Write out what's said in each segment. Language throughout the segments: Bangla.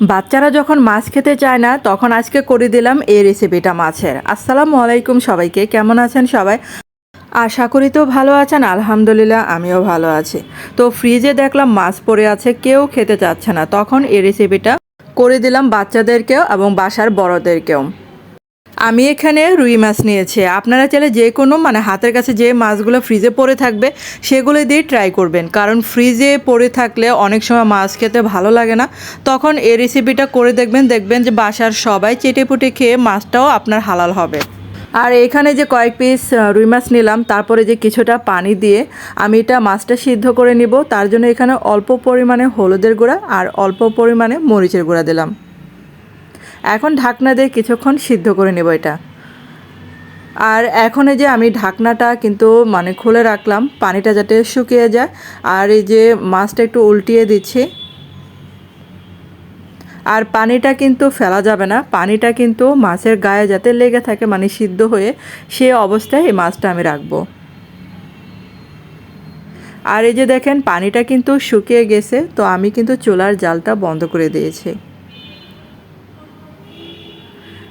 বাচ্চারা যখন মাছ খেতে চায় না, তখন আজকে করে দিলাম এই রেসিপিটা মাছের। আসসালামু আলাইকুম সবাইকে, কেমন আছেন সবাই? আশা করি তো ভালো আছেন, আলহামদুলিল্লাহ আমিও ভালো আছি। তো ফ্রিজে দেখলাম মাছ পড়ে আছে, কেউ খেতে চাচ্ছে না। তখন এই রেসিপিটা করে দিলাম বাচ্চাদেরকেও এবং বাসার বড়দেরকেও। আমি এখানে রুই মাছ নিয়েছি। আপনারা চাইলে যে কোনো মানে হাতের কাছে যে মাছগুলো ফ্রিজে পড়ে থাকবে, সেগুলো দিয়ে ট্রাই করবেন। কারণ ফ্রিজে পড়ে থাকলে অনেক সময় মাছ খেতে ভালো লাগে না। তখন এই রেসিপিটা করে দেখবেন দেখবেন যে বাসার সবাই চেটেপুটে খেয়ে মাছটাও আপনার হালাল হবে। আর এখানে যে কয়েক পিস রুই মাছ নিলাম, তারপরে যে কিছুটা পানি দিয়ে আমি এটা মাছটা সিদ্ধ করে নিব। তার জন্য এখানে অল্প পরিমাণে হলুদের গুঁড়া আর অল্প পরিমাণে মরিচের গুঁড়া দিলাম। এখন ঢাকনা দিয়ে কিছুক্ষণ সিদ্ধ করে নেব এটা। আর এখন এই যে আমি ঢাকনাটা কিন্তু মানে খুলে রাখলাম, পানিটা যাতে শুকিয়ে যায়। আর এই যে মাছটা একটু উল্টিয়ে দিচ্ছি। আর পানিটা কিন্তু ফেলা যাবে না, পানিটা কিন্তু মাছের গায়ে যাতে লেগে থাকে মানে সিদ্ধ হয়ে সে অবস্থায় এই মাছটা আমি রাখব। আর এই যে দেখেন, পানিটা কিন্তু শুকিয়ে গেছে, তো আমি কিন্তু চুলার জালটা বন্ধ করে দিয়েছি।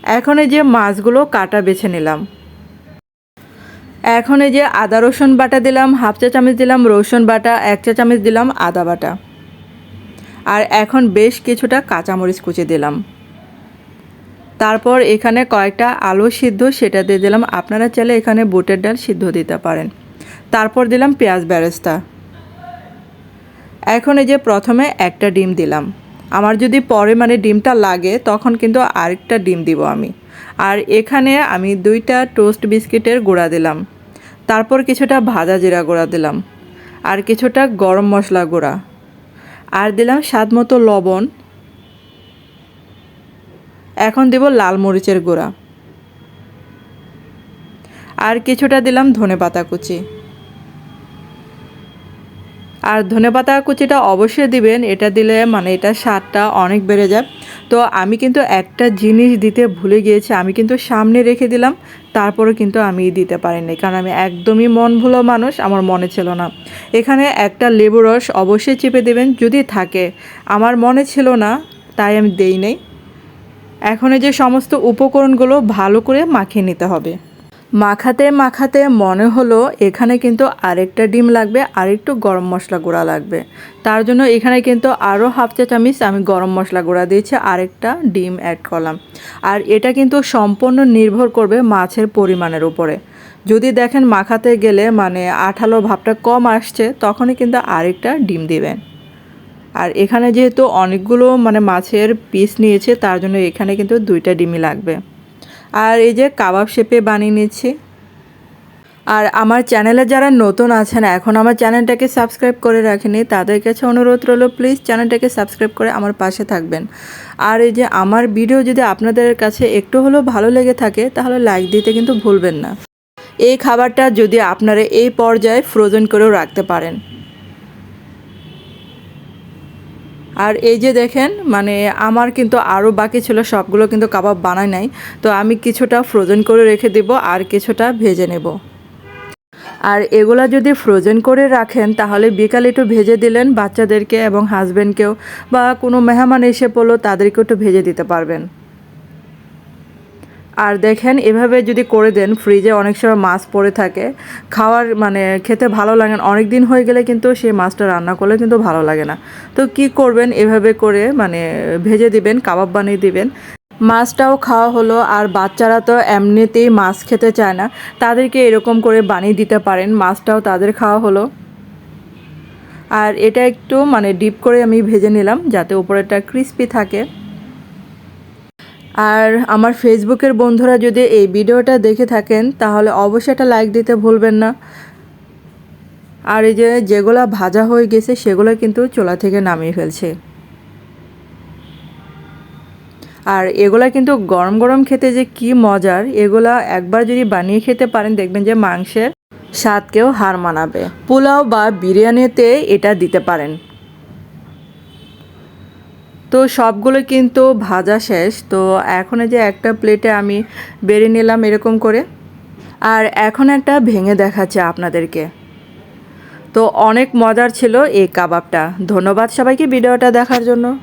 এখন এই যে মাছগুলো কাটা বেছে নিলাম। এখন এই যে আদা, রসুন বাটা দিলাম, হাফ চা চামচ দিলাম, রসুন বাটা, এক চা চামচ দিলাম, আদা বাটা। আর এখন বেশ কিছুটা কাঁচামরিচ কুচি দিলাম। তারপর এখানে কয়েকটা আলু সিদ্ধ, সেটা দিয়ে দিলাম। আপনারা চাইলে এখানে বুটের ডাল সিদ্ধ দিতে পারেন। তারপর দিলাম পেঁয়াজ ব্যারেস্তা এখন এই যে প্রথমে একটা ডিম দিলাম। আমার যদি পরে মানে ডিমটা লাগে, তখন কিন্তু আরেকটা ডিম দিব আমি। আর এখানে আমি দুইটা টোস্ট বিস্কিটের গুঁড়া দিলাম। তারপর কিছুটা ভাজা জিরা গুঁড়া দিলাম। আর কিছুটা গরম মশলা গুঁড়া। আর দিলাম স্বাদ মতো লবণ। এখন দিব লাল মরিচের গুঁড়া। আর কিছুটা দিলাম ধনে পাতা কুচি। আর ধনেপাতা কুচিটা অবশ্যই দিবেন। এটা দিলে মানে এটা স্বাদটা অনেক বেড়ে যায়। তো আমি কিন্তু একটা জিনিস দিতে ভুলে গিয়েছি, আমি কিন্তু সামনে রেখে দিলাম তারপরে কিন্তু আমি দিতে পারিনি। কারণ আমি একদমই মন ভুলো মানুষ, আমার মনে ছিল না। এখানে একটা লেবু রস অবশ্যই চেপে দেবেন, যদি থাকে। আমার মনে ছিল না, তাই আমি দেই নেই। এখন যে সমস্ত উপকরণগুলো ভালো করে মাখিয়ে নিতে হবে। মাখাতে মাখাতে মনে হলো এখানে কিন্তু আরেকটা ডিম লাগবে আর একটু গরম মশলা গুঁড়া লাগবে। তার জন্য এখানে কিন্তু আরও হাফ চা চামচ আমি গরম মশলা গুঁড়া দিয়েছি, আরেকটা ডিম অ্যাড করলাম। আর এটা কিন্তু সম্পূর্ণ নির্ভর করবে মাছের পরিমাণের উপরে। যদি দেখেন মাখাতে গেলে মানে আঠালো ভাবটা কম আসছে, তখনই কিন্তু আরেকটা ডিম দিবেন। আর এখানে যেহেতু অনেকগুলো মানে মাছের পিস নিয়েছে, তার জন্য এখানে কিন্তু দুইটা ডিমই লাগবে। আর এই যে কাবাব শেপে বানিয়ে নিচ্ছি। আর আমার চ্যানেলে যারা নতুন আছেন, এখন আমার চ্যানেলটাকে সাবস্ক্রাইব করে রাখেনি তাদের কাছে অনুরোধ রইল, প্লিজ চ্যানেলটাকে সাবস্ক্রাইব করে আমার পাশে থাকবেন। আর এই যে আমার ভিডিও যদি আপনাদের কাছে একটু হলেও ভালো লেগে থাকে, তাহলে লাইক দিতে কিন্তু ভুলবেন না। এই খাবারটা যদি আপনারা এই পর্যায়ে ফ্রোজেন করেও রাখতে পারেন। আর এই যে দেখেন মানে আমার কিন্তু আরও বাকি ছিল সবগুলো কিন্তু কাবাব বানায় নাই, তো আমি কিছুটা ফ্রোজেন করে রেখে দেব আর কিছুটা ভেজে নেব। আর এগুলা যদি ফ্রোজেন করে রাখেন, তাহলে বিকালে একটু ভেজে দিলেন বাচ্চাদেরকে এবং হাজব্যান্ডকেও বা কোনো মেহমান এসে পড়ল, তাদেরকেও একটু ভেজে দিতে পারবেন। আর দেখেন, এভাবে যদি করে দেন ফ্রিজে অনেক সময় মাছ পড়ে থাকে। খাওয়ার মানে খেতে ভালো লাগে না। অনেক দিন হয়ে গেলে কিন্তু সেই মাছটা রান্না করলে কিন্তু ভালো লাগে না। তো কি করবেন, এভাবে করে মানে ভেজে দিবেন, কাবাব বানিয়ে দিবেন। মাছটাও খাওয়া হলো, আর বাচ্চারা তো এমনিতেই মাছ খেতে চায় না। তাদেরকে এরকম করে বানিয়ে দিতে পারেন। মাছটাও তাদের খাওয়া হলো। আর এটা একটু মানে ডিপ করে আমি ভেজে নিলাম, যাতে উপরেটা ক্রিস্পি থাকে। আর আমার ফেসবুকের বন্ধুরা যদি এই ভিডিওটা দেখে থাকেন, তাহলে অবশ্যই একটা লাইক দিতে ভুলবেন না। আর এই যে যেগুলা ভাজা হয়ে গেছে, সেগুলো কিন্তু চোলা থেকে নামিয়ে ফেলছে। আর এগুলা কিন্তু গরম গরম খেতে যে কি মজার, এগুলা একবার যদি বানিয়ে খেতে পারেন, দেখবেন যে মাংসের স্বাদকেও হার মানাবে। পোলাও বা বিরিয়ানিতে এটা দিতে পারেন। তো সবগুলো কিন্তু ভাজা শেষ। তো এখন যে একটা প্লেটে আমি বেড়ে নিলাম এরকম করে। আর এখন একটা ভেঙে দেখাচ্ছে আপনাদেরকে। তো অনেক মজার ছিল এই কাবাবটা। ধন্যবাদ সবাইকে ভিডিওটা দেখার জন্য।